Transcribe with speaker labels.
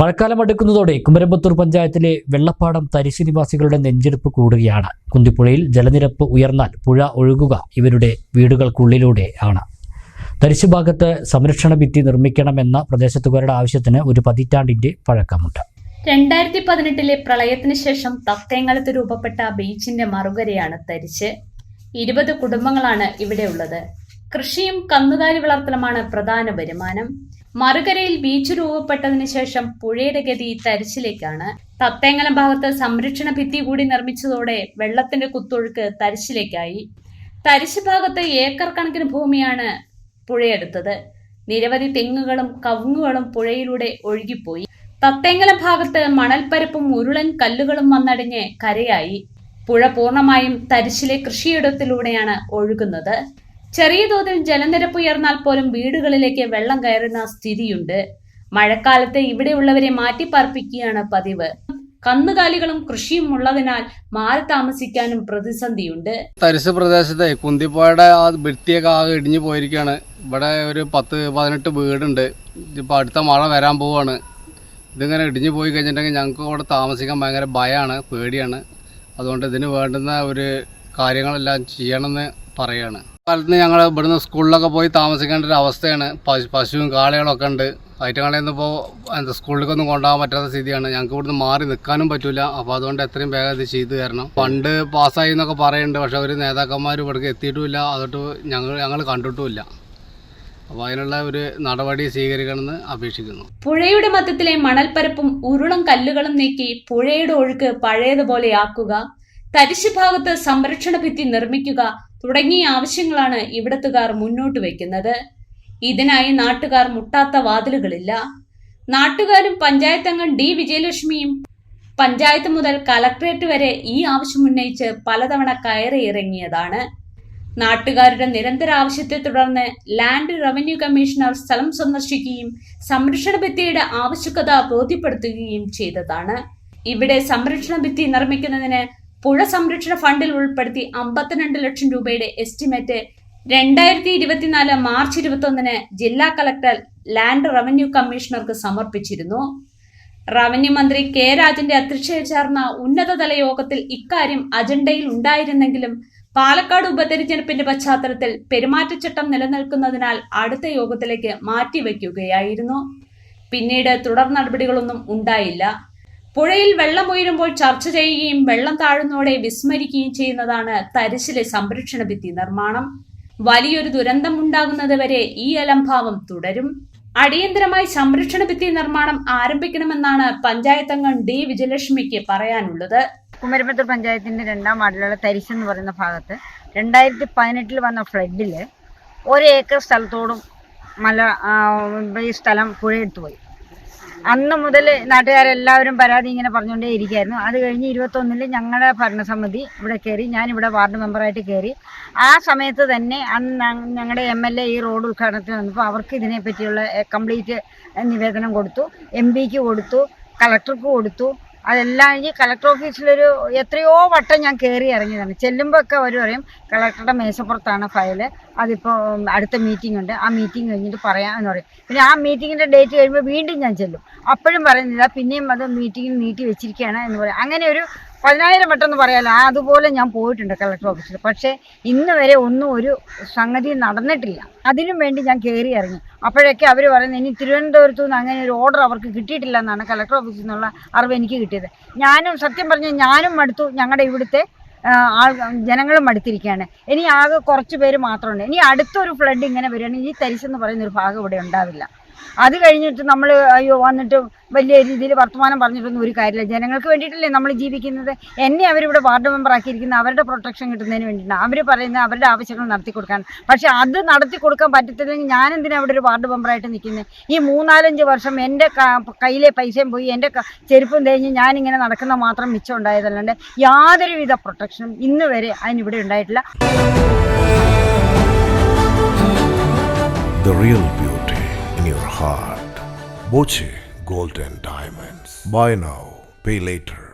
Speaker 1: മഴക്കാലം അടുക്കുന്നതോടെ കുമരമ്പത്തൂർ പഞ്ചായത്തിലെ വെള്ളപ്പാടം തരിശു നിവാസികളുടെ നെഞ്ചെടുപ്പ് കൂടുകയാണ്. കുന്തിപ്പുഴയിൽ ജലനിരപ്പ് ഉയർന്നാൽ പുഴ ഒഴുകുക ഇവരുടെ വീടുകൾക്കുള്ളിലൂടെ ആണ്. തരിശു ഭാഗത്ത് സംരക്ഷണ ഭിത്തി നിർമ്മിക്കണമെന്ന പ്രദേശത്തുകാരുടെ ആവശ്യത്തിന് ഒരു പതിറ്റാണ്ടിന്റെ പഴക്കമുണ്ട്.
Speaker 2: രണ്ടായിരത്തി പതിനെട്ടിലെ പ്രളയത്തിന് ശേഷം തത്തേങ്ങലത്ത് രൂപപ്പെട്ട ബീച്ചിന്റെ മറുകരയാണ് തരിച്ച് ഇരുപത് കുടുംബങ്ങളാണ് ഇവിടെ ഉള്ളത്. കൃഷിയും കന്നുകാലി വളർത്തലുമാണ് പ്രധാന വരുമാനം. മറുകരയിൽ ബീച്ച് രൂപപ്പെട്ടതിന് ശേഷം പുഴയുടെ ഗതി തരിശിലേക്കാണ്. തത്തേങ്ങലം ഭാഗത്ത് സംരക്ഷണ ഭിത്തി കൂടി നിർമ്മിച്ചതോടെ വെള്ളത്തിന്റെ കുത്തൊഴുക്ക് തരിശിലേക്കായി. തരിശ് ഭാഗത്ത് ഏക്കർ കണക്കിന് ഭൂമിയാണ് പുഴയെടുത്തത്. നിരവധി തെങ്ങുകളും കവുങ്ങുകളും പുഴയിലൂടെ ഒഴുകിപ്പോയി. തത്തേങ്ങല ഭാഗത്ത് മണൽപ്പരപ്പും ഉരുളൻ കല്ലുകളും വന്നടിഞ്ഞ് കരയായി. പുഴ പൂർണമായും തരിശിലെ കൃഷിയിടത്തിലൂടെയാണ് ഒഴുകുന്നത്. ചെറിയ തോതിൽ ജലനിരപ്പ് ഉയർന്നാൽ പോലും വീടുകളിലേക്ക് വെള്ളം കയറുന്ന സ്ഥിതിയുണ്ട്. മഴക്കാലത്ത് ഇവിടെയുള്ളവരെ മാറ്റിപ്പാർപ്പിക്കുകയാണ് പതിവ്. കന്നുകാലികളും കൃഷിയും ഉള്ളതിനാൽ മാറി താമസിക്കാനും പ്രതിസന്ധിയുണ്ട്.
Speaker 3: തരിശ് പ്രദേശത്തെ കുന്തിപ്പുഴയുടെ ആ ഭിത്തിയൊക്കെ ആകെ ഇടിഞ്ഞു പോയിരിക്കുകയാണ്. ഇവിടെ ഒരു പത്ത് പതിനെട്ട് വീടുണ്ട്. ഇപ്പോൾ അടുത്ത മഴ വരാൻ പോവാണ്. ഇതിങ്ങനെ ഇടിഞ്ഞു പോയി കഴിഞ്ഞിട്ടുണ്ടെങ്കിൽ ഞങ്ങൾക്ക് അവിടെ താമസിക്കാൻ ഭയങ്കര ഭയമാണ് പേടിയാണ്. അതുകൊണ്ട് ഇതിന് വേണ്ടുന്ന ഒരു കാര്യങ്ങളെല്ലാം ചെയ്യണമെന്ന് പറയാണ്. കാലത്ത് ഞങ്ങൾ ഇവിടുന്ന് സ്കൂളിലൊക്കെ പോയി താമസിക്കേണ്ട ഒരു അവസ്ഥയാണ്. പശു പശുവും കാളകളൊക്കെ ഉണ്ട്. ഐറ്റങ്ങളെയൊന്നും ഇപ്പോൾ എന്താ സ്കൂളിലേക്കൊന്നും കൊണ്ടുപോകാൻ പറ്റാത്ത സ്ഥിതിയാണ്. ഞങ്ങൾക്ക് ഇവിടുന്ന് മാറി നിൽക്കാനും പറ്റില്ല അപ്പോൾ അതുകൊണ്ട് എത്രയും വേഗം ഇത് ചെയ്തു തരണം. ഫണ്ട് പാസ്സായി എന്നൊക്കെ പറയുന്നുണ്ട് പക്ഷേ ഒരു നേതാക്കന്മാർ ഇവിടേക്ക് എത്തിയിട്ടുമില്ല. അതൊട്ട് ഞങ്ങൾ ഞങ്ങൾ കണ്ടിട്ടുമില്ല. അപ്പോൾ അതിനുള്ള ഒരു നടപടി സ്വീകരിക്കണമെന്ന് അപേക്ഷിക്കുന്നു.
Speaker 2: പുഴയുടെ മധ്യത്തിലെ മണൽപ്പരപ്പും ഉരുളും കല്ലുകളും നീക്കി പുഴയുടെ ഒഴുക്ക് പഴയതുപോലെയാക്കുക തരിശു ഭാഗത്ത് സംരക്ഷണ ഭിത്തി നിർമ്മിക്കുക. തുടങ്ങിയ ആവശ്യങ്ങളാണ് ഇവിടത്തുകാർ മുന്നോട്ട് വയ്ക്കുന്നത്. ഇതിനായി നാട്ടുകാർ മുട്ടാത്ത വാതിലുകളില്ല. നാട്ടുകാരും പഞ്ചായത്ത് അംഗം ഡി വിജയലക്ഷ്മിയും പഞ്ചായത്ത് മുതൽ കലക്ട്രേറ്റ് വരെ ഈ ആവശ്യം ഉന്നയിച്ച് പലതവണ കയറി ഇറങ്ങിയതാണ്. നാട്ടുകാരുടെ നിരന്തര ആവശ്യത്തെ തുടർന്ന് ലാൻഡ് റവന്യൂ കമ്മീഷണർ സ്ഥലം സന്ദർശിക്കുകയും സംരക്ഷണ ഭിത്തിയുടെ ആവശ്യകത ബോധ്യപ്പെടുത്തുകയും ചെയ്തതാണ്. ഇവിടെ സംരക്ഷണ ഭിത്തി നിർമ്മിക്കുന്നതിന് പുഴ സംരക്ഷണ ഫണ്ടിൽ ഉൾപ്പെടുത്തി അമ്പത്തിരണ്ട് ലക്ഷം രൂപയുടെ എസ്റ്റിമേറ്റ് രണ്ടായിരത്തി ഇരുപത്തിനാല് മാർച്ച് ഇരുപത്തൊന്നിന് ജില്ലാ കളക്ടർ ലാൻഡ് റവന്യൂ കമ്മീഷണർക്ക് സമർപ്പിച്ചിരുന്നു. റവന്യൂ മന്ത്രി കെ രാജന്റെ അധ്യക്ഷതയിൽ ചേർന്ന ഉന്നതതല യോഗത്തിൽ ഇക്കാര്യം അജണ്ടയിൽ ഉണ്ടായിരുന്നെങ്കിലും പാലക്കാട് ഉപതെരഞ്ഞെടുപ്പിന്റെ പശ്ചാത്തലത്തിൽ പെരുമാറ്റച്ചട്ടം നിലനിൽക്കുന്നതിനാൽ അടുത്ത യോഗത്തിലേക്ക് മാറ്റിവെക്കുകയായിരുന്നു. പിന്നീട് തുടർ നടപടികളൊന്നും ഉണ്ടായില്ല. പുഴയിൽ വെള്ളം ഉയരുമ്പോൾ ചർച്ച ചെയ്യുകയും വെള്ളം താഴുന്നതോടെ വിസ്മരിക്കുകയും ചെയ്യുന്നതാണ് തരിശിലെ സംരക്ഷണ ഭിത്തി നിർമ്മാണം. വലിയൊരു ദുരന്തം ഉണ്ടാകുന്നത് വരെ ഈ അലംഭാവം തുടരും. അടിയന്തരമായി സംരക്ഷണ ഭിത്തി നിർമ്മാണം ആരംഭിക്കണമെന്നാണ് പഞ്ചായത്തംഗം ഡി വിജയലക്ഷ്മിക്ക് പറയാനുള്ളത്.
Speaker 4: കുമരമ്പത്തൂർ പഞ്ചായത്തിന്റെ രണ്ടാം വാർഡിലുള്ള തരിശ് എന്ന് പറയുന്ന ഭാഗത്ത് രണ്ടായിരത്തി പതിനെട്ടിൽ വന്ന ഫ്ലഡിൽ ഒരു ഏക്കർ സ്ഥലത്തോടും മല ഈ സ്ഥലം പുഴയെടുത്തു പോയി. അന്ന് മുതൽ നാട്ടുകാരെല്ലാവരും പരാതി ഇങ്ങനെ പറഞ്ഞുകൊണ്ടേ ഇരിക്കുകയായിരുന്നു അത് കഴിഞ്ഞ് ഇരുപത്തൊന്നിൽ ഞങ്ങളുടെ ഭരണസമിതി ഇവിടെ കയറി ഞാനിവിടെ വാർഡ് മെമ്പറായിട്ട് കയറി ആ സമയത്ത് തന്നെ അന്ന് ഞങ്ങളുടെ എം എൽ എ ഈ റോഡ് ഉദ്ഘാടനത്തിന് വന്നപ്പോൾ അവർക്ക് ഇതിനെപ്പറ്റിയുള്ള കംപ്ലീറ്റ് നിവേദനം കൊടുത്തു. എം പിക്ക് കൊടുത്തു കളക്ടർക്ക് കൊടുത്തു. അതെല്ലാം കഴിഞ്ഞ് കളക്ടർ ഓഫീസിലൊരു എത്രയോ വട്ടം ഞാൻ കയറി ഇറങ്ങിയതാണ്. ചെല്ലുമ്പോൾ ഒക്കെ അവർ പറയും കളക്ടറുടെ മേശപ്പുറത്താണ് ഫയൽ അതിപ്പോൾ അടുത്ത മീറ്റിംഗ് ഉണ്ട്. ആ മീറ്റിംഗ് കഴിഞ്ഞിട്ട് പറയാം എന്ന് പറയും. പിന്നെ ആ മീറ്റിങ്ങിന്റെ ഡേറ്റ് കഴിയുമ്പോൾ വീണ്ടും ഞാൻ ചെല്ലും. അപ്പോഴും പറയുന്നില്ല. പിന്നെയും അത് മീറ്റിംഗിൽ നീട്ടി വെച്ചിരിക്കുകയാണ് എന്ന് പറയും. അങ്ങനെ ഒരു പതിനായിരം വട്ടം ആ അതുപോലെ ഞാൻ പോയിട്ടുണ്ട് കളക്ടർ ഓഫീസിൽ പക്ഷേ ഇന്ന് വരെ ഒന്നും ഒരു സംഗതി നടന്നിട്ടില്ല. അതിനും വേണ്ടി ഞാൻ കയറി ഇറങ്ങി. അപ്പോഴൊക്കെ അവർ പറയുന്നത് ഇനി തിരുവനന്തപുരത്തു നിന്ന് അങ്ങനെ ഒരു ഓർഡർ അവർക്ക് കിട്ടിയിട്ടില്ല എന്നാണ് കളക്ടർ ഓഫീസിൽ നിന്നുള്ള അറിവ് എനിക്ക് കിട്ടിയത്. ഞാനും സത്യം പറഞ്ഞാൽ ഞാനും മടുത്തു. ഞങ്ങളുടെ ഇവിടുത്തെ ആൾ ജനങ്ങളും മടുത്തിരിക്കുകയാണ് ഇനി ആകെ കുറച്ച് പേര് മാത്രമുണ്ട് ഇനി അടുത്തൊരു ഫ്ലഡ് ഇങ്ങനെ വരികയാണെങ്കിൽ ഈ തരിശെന്ന് പറയുന്ന ഒരു ഭാഗം ഇവിടെ ഉണ്ടാവില്ല. അത് കഴിഞ്ഞിട്ട് നമ്മൾ അയ്യോ വന്നിട്ട് വലിയ രീതിയിൽ വർത്തമാനം പറഞ്ഞിട്ടൊന്നും ഒരു കാര്യമില്ല. ജനങ്ങൾക്ക് വേണ്ടിയിട്ടല്ലേ നമ്മൾ ജീവിക്കുന്നത്. എന്നെ അവരിവിടെ വാർഡ് മെമ്പർ ആക്കിയിരിക്കുന്ന അവരുടെ പ്രൊട്ടക്ഷൻ കിട്ടുന്നതിന് വേണ്ടിയിട്ടാണ്. അവർ പറയുന്നത് അവരുടെ ആവശ്യങ്ങൾ നടത്തി കൊടുക്കാൻ. പക്ഷേ അത് നടത്തി കൊടുക്കാൻ പറ്റത്തില്ലെങ്കിൽ ഞാൻ എന്തിനാണ് അവിടെ ഒരു വാർഡ് മെമ്പറായിട്ട് നിൽക്കുന്നത് ഈ മൂന്നാലഞ്ച് വർഷം എന്റെ കയ്യിലെ പൈസയും പോയി എന്റെ ചെരുപ്പും തേഞ്ഞ് ഞാനിങ്ങനെ നടക്കുന്ന മാത്രം മിച്ചം ഉണ്ടായതല്ലാണ്ട് യാതൊരുവിധ പ്രൊട്ടക്ഷനും ഇന്ന് വരെ അതിനിവിടെ ഉണ്ടായിട്ടില്ല.
Speaker 5: Heart. Boche Gold and Diamonds. Buy now, pay later.